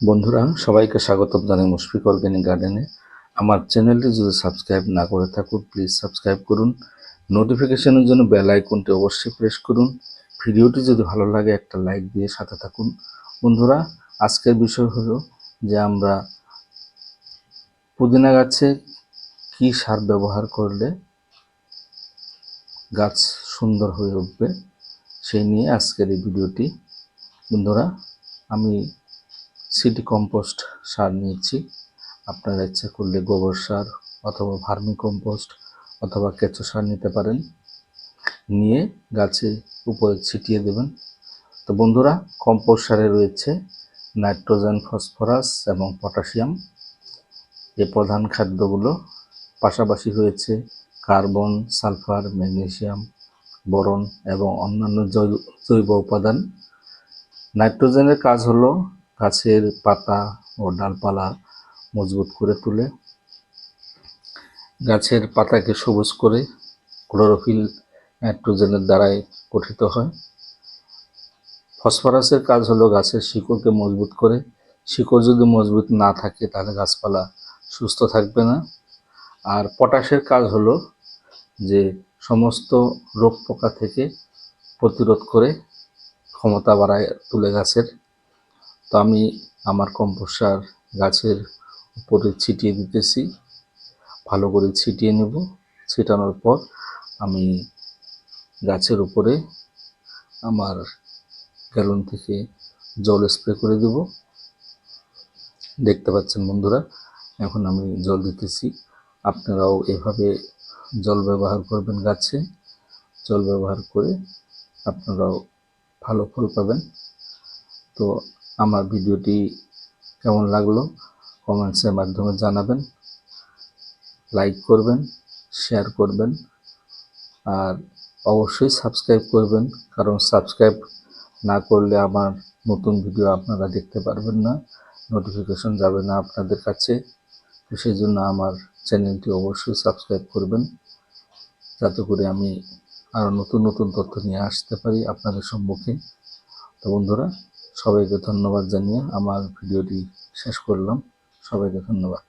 বন্ধুরা, সবাইকে স্বাগতম জানাই মুশফিক অর্গ্যানিক গার্ডেনে আমার চ্যানেলটি যদি সাবস্ক্রাইব না করে থাকুন প্লিজ সাবস্ক্রাইব করুন। নোটিফিকেশনের জন্য বেল আইকনটি অবশ্যই প্রেস করুন। ভিডিওটি যদি ভালো লাগে, একটা লাইক দিয়ে সাথে থাকুন। বন্ধুরা, আজকের বিষয় হলো যে আমরা পুদিনা গাছে কী সার ব্যবহার করলে গাছ সুন্দর হয়ে উঠবে, সেই নিয়ে আজকের এই ভিডিওটি বন্ধুরা, আমি সিটি কম্পোস্ট সার নিয়েছি। আপনারা ইচ্ছা করলে গোবর সার অথবা ভার্মি কম্পোস্ট অথবা কেঁচো সার নিতে পারেন। নিয়ে গাছে উপরে ছিটিয়ে দেবেন। তো বন্ধুরা, কম্পোস্ট সারে রয়েছে নাইট্রোজেন, ফসফরাস এবং পটাশিয়াম। এই প্রধান খাদ্যগুলো। পাশাপাশি রয়েছে কার্বন, সালফার ম্যাগনেশিয়াম বোরন এবং অন্যান্য জৈব উপাদান। নাইট্রোজেনের কাজ হলো গাছের পাতা ও ডালপালা মজবুত করে তোলে গাছের পাতাকে সবুজ করে ক্লোরোফিল নাইট্রোজেনের দ্বারাই গঠিত হয়। ফসফরাসের কাজ হলো গাছের শিকড়কে মজবুত করে। শিকড় যদি মজবুত না থাকে, তাহলে গাছপালা সুস্থ থাকবে না। আর পটাশের কাজ হলো যে সমস্ত রোগ পোকা থেকে প্রতিরোধ করে ক্ষমতা বাড়ায় তুলে গাছের তো আমি আমার কম্পোস্ট সার গাছের উপরে ছিটিয়ে দিতেছি। ভালো করে ছিটিয়ে নেব। ছিটানোর পর আমি গাছের উপরে আমার গ্যালন থেকে জল স্প্রে করে দেব। দেখতে পাচ্ছেন বন্ধুরা, এখন আমি জল দিতেছি। আপনারাও এভাবে জল ব্যবহার করবেন গাছে। জল ব্যবহার করে আপনারাও ভালো ফল পাবেন। তো আমার ভিডিওটি কেমন লাগল কমেন্টসের মাধ্যমে জানাবেন, লাইক করবেন, শেয়ার করবেন, আর অবশ্যই সাবস্ক্রাইব করবেন, কারণ সাবস্ক্রাইব না করলে আমার নতুন ভিডিও আপনারা দেখতে পারবেন না, নোটিফিকেশন যাবে না আপনাদের কাছে। তো সেই জন্য আমার চ্যানেলটি অবশ্যই সাবস্ক্রাইব করবেন, যাতে করে আমি আরও নতুন নতুন তথ্য নিয়ে আসতে পারি আপনাদের সম্মুখে। তো বন্ধুরা সবাইকে ধন্যবাদ জানিয়ে আমার ভিডিওটি শেষ করলাম। সবাইকে ধন্যবাদ।